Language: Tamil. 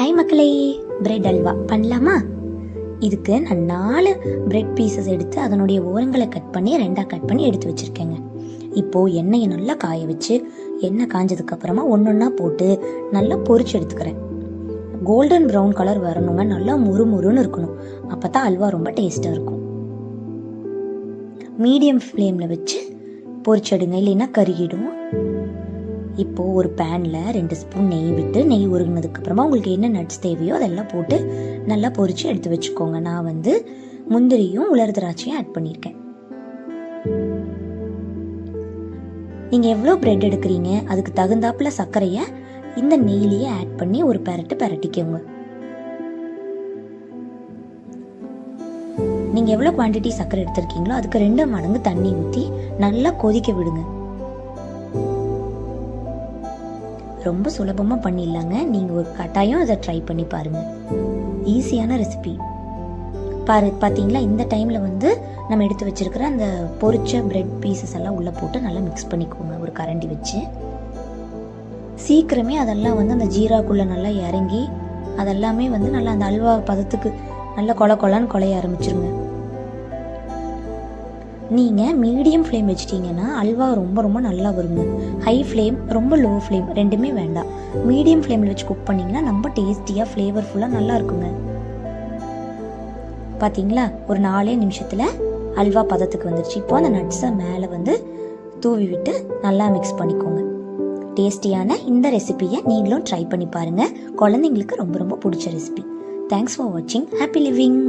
ஹாய் மக்களே. பிரெட் அல்வா. பண்ணலாமா? இதுக்கு நான் நாலு பிரெட் பீசஸ் எடுத்து அதனுடைய ஓரங்களை கட் பண்ணி ரெண்டாக கட் பண்ணி எடுத்து வச்சுருக்கேங்க. இப்போது எண்ணெயை நல்லா காய வச்சு எண்ணெய் காஞ்சதுக்கப்புறமா ஒன்று ஒன்றா போட்டு நல்லா பொரிச்சு எடுத்துக்கிறேன். கோல்டன் ப்ரௌன் கலர் வரணுங்க. நல்லா முறுமுறுன்னு இருக்கணும். அப்போ தான் அல்வா ரொம்ப டேஸ்ட்டாக இருக்கும். மீடியம் ஃப்ளேமில் வச்சு பொரிச்செடுங்க இல்லைன்னா கருகிடும். இப்போது ஒரு பேனில் ரெண்டு ஸ்பூன் நெய் விட்டு நெய் உருகினதுக்கப்புறமா உங்களுக்கு என்ன நட்ஸ் தேவையோ அதெல்லாம் போட்டு நல்லா பொறிச்சு எடுத்து வச்சுக்கோங்க. நான் வந்து முந்திரியும் உலர் திராட்சையும் ஆட் பண்ணியிருக்கேன். நீங்கள் எவ்வளோ ப்ரெட் எடுக்கிறீங்க? அதுக்கு தகுந்தாப்புல சர்க்கரையை இந்த நெய்லேயே ஆட் பண்ணி ஒரு பெரட்டு பெரட்டிக்கோங்க. நீங்கள் எவ்வளோ குவான்டிட்டி சர்க்கரை எடுத்திருக்கீங்களோ அதுக்கு ரெண்டு மடங்கு தண்ணி ஊற்றி நல்லா கொதிக்க விடுங்க. ரொம்ப சுலபமாக பண்ணிடலாங்க. நீங்கள் ஒரு கட்டாயம் அதை ட்ரை பண்ணி பாருங்கள் ஈஸியான ரெசிபி பாரு பார்த்தீங்களா இந்த டைமில் வந்து நம்ம எடுத்து வச்சிருக்கிற அந்த பொரிச்ச பிரெட் பீசஸ் எல்லாம் உள்ளே போட்டு நல்லா மிக்ஸ் பண்ணிக்கோங்க. ஒரு கரண்டி வச்சு. சீக்கிரமே அதெல்லாம் வந்து அந்த ஜீராக்குள்ளே நல்லா இறங்கி அதெல்லாமே வந்து நல்லா அந்த அல்வா பதத்துக்கு நல்லா கொல கொலன்னு கொலைய ஆரம்பிச்சிருங்க. நீங்கள் மீடியம் ஃப்ளேம் வச்சிட்டிங்கன்னா அல்வா ரொம்ப ரொம்ப நல்லா வருங்க. ஹை ஃப்ளேம் ரொம்ப லோ ஃப்ளேம் ரெண்டுமே வேண்டாம். மீடியம் ஃப்ளேமில் வச்சு குக் பண்ணிங்கன்னா ரொம்ப டேஸ்டியாக ஃப்ளேவர்ஃபுல்லாக நல்லா இருக்குங்க. பார்த்தீங்களா ஒரு நாலே நிமிஷத்தில் அல்வா பதத்துக்கு வந்துருச்சு. இப்போ அந்த நட்ஸை மேலே வந்து தூவி விட்டு நல்லா மிக்ஸ் பண்ணிக்கோங்க. டேஸ்டியான இந்த ரெசிபியை நீங்களும் ட்ரை பண்ணி பாருங்கள் குழந்தைங்களுக்கு ரொம்ப ரொம்ப பிடிச்ச ரெசிபி தேங்க்ஸ் ஃபார் வாட்சிங் ஹாப்பி லிவிங்